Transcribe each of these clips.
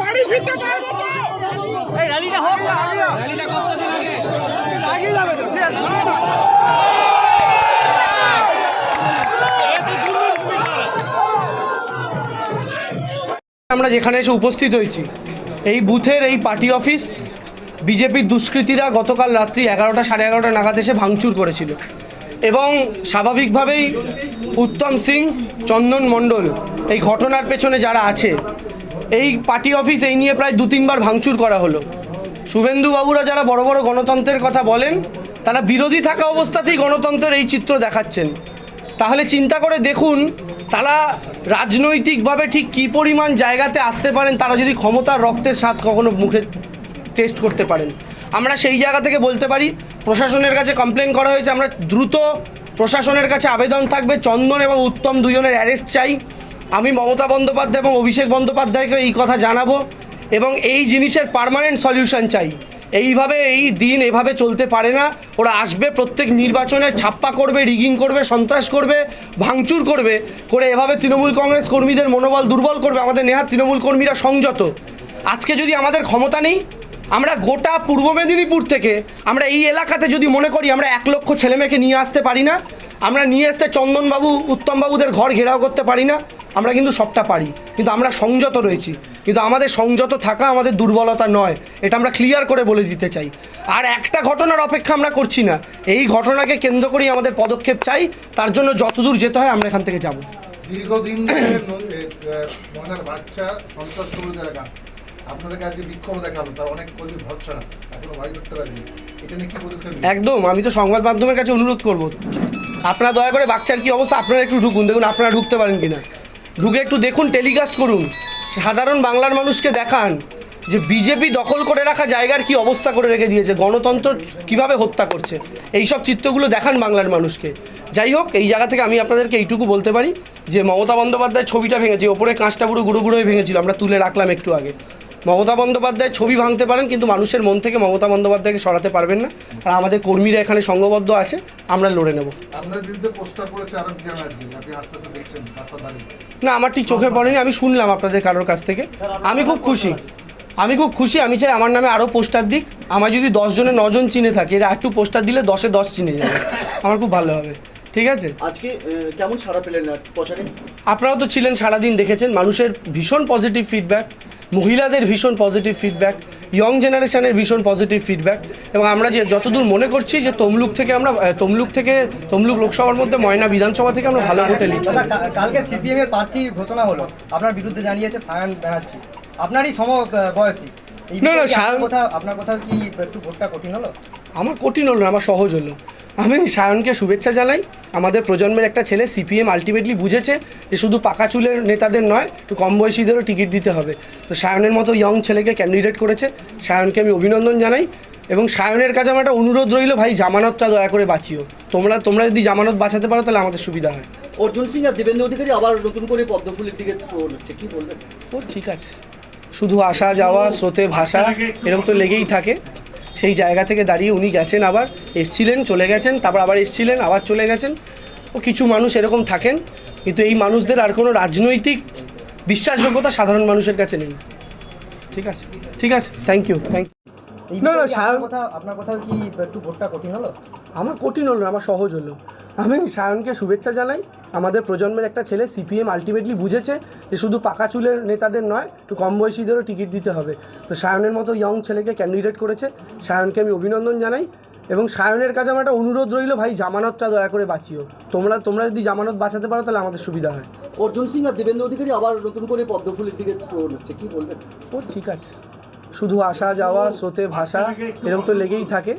বাড়ি ফিরতে পারব তো এই র্যালিটা হোক না র্যালিটা। কতদিন আগে আগে যাবে তো আমরা যেখানে এসে উপস্থিত হয়েছি, এই বুথের এই পার্টি অফিস বিজেপির দুষ্কৃতীরা গতকাল রাত্রি এগারোটা সাড়ে এগারোটা নাগাদ এসে ভাঙচুর করেছিল। এবং স্বাভাবিকভাবেই উত্তম সিং, চন্দন মণ্ডল, এই ঘটনার পেছনে যারা আছে, এই পার্টি অফিস এই নিয়ে প্রায় দু তিনবার ভাঙচুর করা হলো। শুভেন্দু বাবুরা যারা বড় বড় গণতন্ত্রের কথা বলেন, তারা বিরোধী থাকা অবস্থাতেই গণতন্ত্রের এই চিত্র দেখাচ্ছেন। তাহলে চিন্তা করে দেখুন তারা রাজনৈতিকভাবে ঠিক কী পরিমাণ জায়গাতে আসতে পারেন, তারা যদি ক্ষমতার রক্তের স্বাদ কখনো মুখে টেস্ট করতে পারেন। আমরা সেই জায়গা থেকে বলতে পারি, প্রশাসনের কাছে কমপ্লেন করা হয়েছে, আমরা দ্রুত প্রশাসনের কাছে আবেদন থাকবে, চন্দন এবং উত্তম দুজনের অ্যারেস্ট চাই। আমি মমতা বন্দ্যোপাধ্যায় এবং অভিষেক বন্দ্যোপাধ্যায়কে এই কথা জানাব এবং এই জিনিসের পার্মানেন্ট সলিউশন চাই। এইভাবে এই দিন এভাবে চলতে পারে না। ওরা আসবে, প্রত্যেক নির্বাচনে ছাপ্পা করবে, রিগিং করবে, সন্ত্রাস করবে, ভাঙচুর করবে, করে এভাবে তৃণমূল কংগ্রেস কর্মীদের মনোবল দুর্বল করবে। আমাদের নেহাত তৃণমূল কর্মীরা সংযত। আজকে যদি আমাদের ক্ষমতা নেই, আমরা গোটা পূর্ব মেদিনীপুর থেকে, আমরা এই এলাকাতে যদি মনে করি আমরা এক লক্ষ ছেলেমেয়েকে নিয়ে আসতে পারি না আমরা নিয়ে আসতে চন্দনবাবু উত্তমবাবুদের ঘর ঘেরাও করতে পারি না আমরা কিন্তু সবটা পারি। কিন্তু আমরা সংযত রয়েছি। কিন্তু আমাদের সংযত থাকা আমাদের দুর্বলতা নয় এটা আমরা ক্লিয়ার করে বলে দিতে চাই। আর একটা ঘটনার অপেক্ষা আমরা করছি না। এই ঘটনাকে কেন্দ্র করেই আমাদের পদক্ষেপ চাই তার জন্য যতদূর যেতে হয় আমরা এখান থেকে যাব। দীর্ঘদিন ধরে ন- এ, এ, মহিলার বাচ্চা সন্ত্রাস এলাকা আপনাদেরকে আজকে বিক্ষোভ দেখাল তার অনেক কর্মী ভরসা এখনও বাড়ি করতে পারেনি। এটা নিয়ে কি পদক্ষেপ একদম আমি তো সংবাদ মাধ্যমের কাছে অনুরোধ করব। আপনারা দয়া করে বাচ্চার কি অবস্থা? আপনারা একটু ঢুকুন, দেখুন আপনারা ঢুকতে পারেন কিনা। ঢুকে একটু দেখুন, টেলিকাস্ট করুন। সাধারণ বাংলার মানুষকে দেখান যে বিজেপি দখল করে রাখা জায়গার কি অবস্থা করে রেখে দিয়েছে, গণতন্ত্র কীভাবে হত্যা করছে। এই সব চিত্রগুলো দেখান বাংলার মানুষকে। যাই হোক, এই জায়গা থেকে আমি আপনাদেরকে এইটুকু বলতে পারি যে মমতা বন্দ্যোপাধ্যায়ের ছবিটা ভেঙেছে, ওপরে কাঁচটা পুরো গুঁড়ো গুঁড়ো হয়ে ভেঙেছিল, আমরা তুলে রাখলাম একটু আগে। মমতা বন্দ্যোপাধ্যায়ের ছবি ভাঙতে পারেন কিন্তু মানুষের মন থেকে মমতা বন্দ্যোপাধ্যায়কে সরাতে পারবেন না। আর আমাদের কর্মীরা এখানে সংঘবদ্ধ আছে আমরা লড়ে নেব। আপনার বিরুদ্ধে পোস্টার পড়েছে আরও ব্যানার্জি আপনি আস্তে আস্তে দেখছেন রাস্তা দাঁড়িয়ে। না আমার ঠিক চোখে পড়েনি আমি শুনলাম আপনাদের কারোর কাছ থেকে। আমি খুব খুশি আমি খুব খুশি আমি চাই আমার নামে আরও পোস্টার দিক। আমার যদি দশ জনে নজন চিনে থাকে এরা একটু পোস্টার দিলে দশে দশ চিনে যাবে। আমার খুব ভালো হবে ঠিক আছে? আজকে কেমন সারা পেলেন আপনারাও তো ছিলেন সারাদিন দেখেছেন মানুষের ভীষণ পজিটিভ ফিডব্যাক মহিলাদের ভীষণ পজিটিভ ফিডব্যাক ইয়ং জেনারেশনের ভীষণ পজিটিভ ফিডব্যাক এবং আমরা যে যতদূর মনে করছি যে তমলুক থেকে আমরা তমলুক থেকে তমলুক লোকসভার মধ্যে ময়না বিধানসভা থেকে আমরা ভালো ভোটে কা- কালকে সিপিএম এর প্রার্থী ঘোষণা হলো। আপনার বিরুদ্ধে জানিয়েছে সায়ন ব্যানার্জি। আপনারই সম বয়সী। না, আপনার কথা কি একটু ভোটটা কঠিন হলো? আমার কঠিন হলো না, আমার সহজ হলো। আমি সায়নকে শুভেচ্ছা জানাই। আমাদের প্রজন্মের একটা ছেলে সিপিএম আলটিমেটলি বুঝেছে যে শুধু পাকা চুলের নেতাদের নয় একটু কম বয়সীদেরও টিকিট দিতে হবে। তো সায়নের মতো ইয়ং ছেলেকে ক্যান্ডিডেট করেছে। সায়নকে আমি অভিনন্দন জানাই এবং সায়নের কাছে আমার একটা অনুরোধ রইল ভাই জামানতটা দয়া করে বাঁচিও। তোমরা তোমরা যদি জামানত বাঁচাতে পারো তাহলে আমাদের সুবিধা হয়। অর্জুন সিং আর দেবেন্দ্র অধিকারী আবার নতুন করে পদ্মফুলের দিকে হচ্ছে কি বলবেন? ও ঠিক আছে। শুধু আসা যাওয়া স্রোতে ভাষা এরকম তো লেগেই থাকে। সেই জায়গা থেকে দাঁড়িয়ে উনি গেছেন আবার এসছিলেন চলে গেছেন তারপর আবার এসছিলেন আবার চলে গেছেন। ও কিছু মানুষ এরকম থাকেন কিন্তু এই মানুষদের আর কোনো রাজনৈতিক বিশ্বাসযোগ্যতা সাধারণ মানুষের কাছে নেই। ঠিক আছে? ঠিক আছে? থ্যাংক ইউ থ্যাংক ইউ না, না, আপনার কথা কি একটু ভোটটা কঠিন হলো? আমার কঠিন হলো না, আমার সহজ হলো। আমি সায়নকে শুভেচ্ছা জানাই। আমাদের প্রজন্মের একটা ছেলে সিপিএম আলটিমেটলি বুঝেছে যে শুধু পাকা চুলের নেতাদের নয় একটু কম বয়সীদেরও টিকিট দিতে হবে। তো সায়নের মতো ইয়ং ছেলেকে ক্যান্ডিডেট করেছে। সায়নকে আমি অভিনন্দন জানাই এবং সায়নের কাছে আমার একটা অনুরোধ রইল ভাই জামানতটা দয়া করে বাঁচিও। তোমরা তোমরা যদি জামানত বাঁচাতে পারো তাহলে আমাদের সুবিধা হয়। অর্জুন সিং আর দেবেন্দ্র অধিকারী আবার নতুন করে পদ্মফুলের দিকে হচ্ছে। কি বলবেন? ও ঠিক আছে। শুধু আসা যাওয়া স্রোতে ভাষা এরকম তো লেগেই থাকে।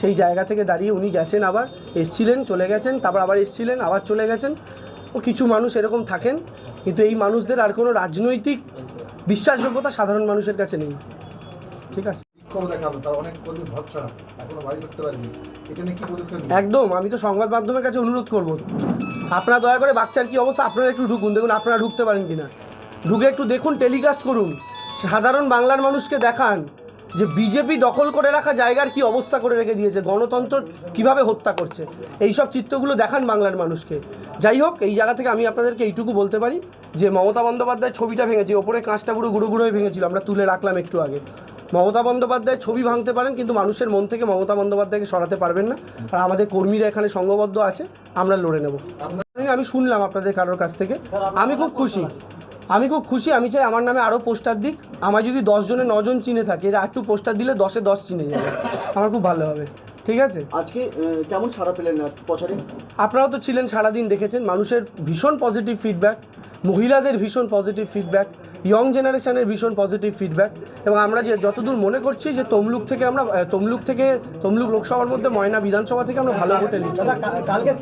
সেই জায়গা থেকে দাঁড়িয়ে উনি গেছেন আবার এসছিলেন চলে গেছেন তারপর আবার এসছিলেন আবার চলে গেছেন। ও কিছু মানুষ এরকম থাকেন কিন্তু এই মানুষদের আর কোনো রাজনৈতিক বিশ্বাসযোগ্যতা সাধারণ মানুষের কাছে নেই। ঠিক আছে? একদম আমি তো সংবাদ মাধ্যমের কাছে অনুরোধ করব। আপনারা দয়া করে বাচ্চার কি অবস্থা আপনারা একটু ঢুকুন দেখুন আপনারা ঢুকতে পারেন কিনা। ঢুকে একটু দেখুন টেলিকাস্ট করুন। সাধারণ বাংলার মানুষকে দেখান। যে বিজেপি দখল করে রাখা জায়গার কি অবস্থা করে রেখে দিয়েছে? গণতন্ত্র কীভাবে হত্যা করছে? এই সব চিত্রগুলো দেখান বাংলার মানুষকে। যাই হোক, এই জায়গা থেকে আমি আপনাদেরকে এইটুকু বলতে পারি যে মমতা বন্দ্যোপাধ্যায় ছবিটা ভেঙেছে। ওপরে কাঁচটা পুরো গুঁড়ো গুঁড়ো হয়ে ভেঙেছিল, আমরা তুলে রাখলাম একটু আগে। মমতা বন্দ্যোপাধ্যায় ছবি ভাঙতে পারেন, কিন্তু মানুষের মন থেকে মমতা বন্দ্যোপাধ্যায়কে সরাতে পারবেন না। আর আমাদের কর্মীরা এখানে সংঘবদ্ধ আছে, আমরা লড়ে নেব। আমি শুনলাম আপনাদের কারোর কাছ থেকে। আমি খুব খুশি। আমি খুব খুশি আমি চাই আমার নামে আরও পোস্টার দিক। আমার যদি দশ জনে নজন চিনে থাকে এরা একটু পোস্টার দিলে দশে দশ চিনে যাবে। আমার খুব ভালো হবে। ঠিক আছে? আজকে কেমন সারা পেলেন প্রচারে? আপনারাও তো ছিলেন সারাদিন দেখেছেন মানুষের ভীষণ পজিটিভ ফিডব্যাক মহিলাদের ভীষণ পজিটিভ ফিডব্যাক ইয়ং জেনারেশনের ভীষণ পজিটিভ ফিডব্যাক এবং আমরা যে যতদূর মনে করছি যে তমলুক থেকে আমরা তমলুক থেকে তমলুক লোকসভার মধ্যে ময়না বিধানসভা থেকে আমরা ভালো ভোটে লিড কালকে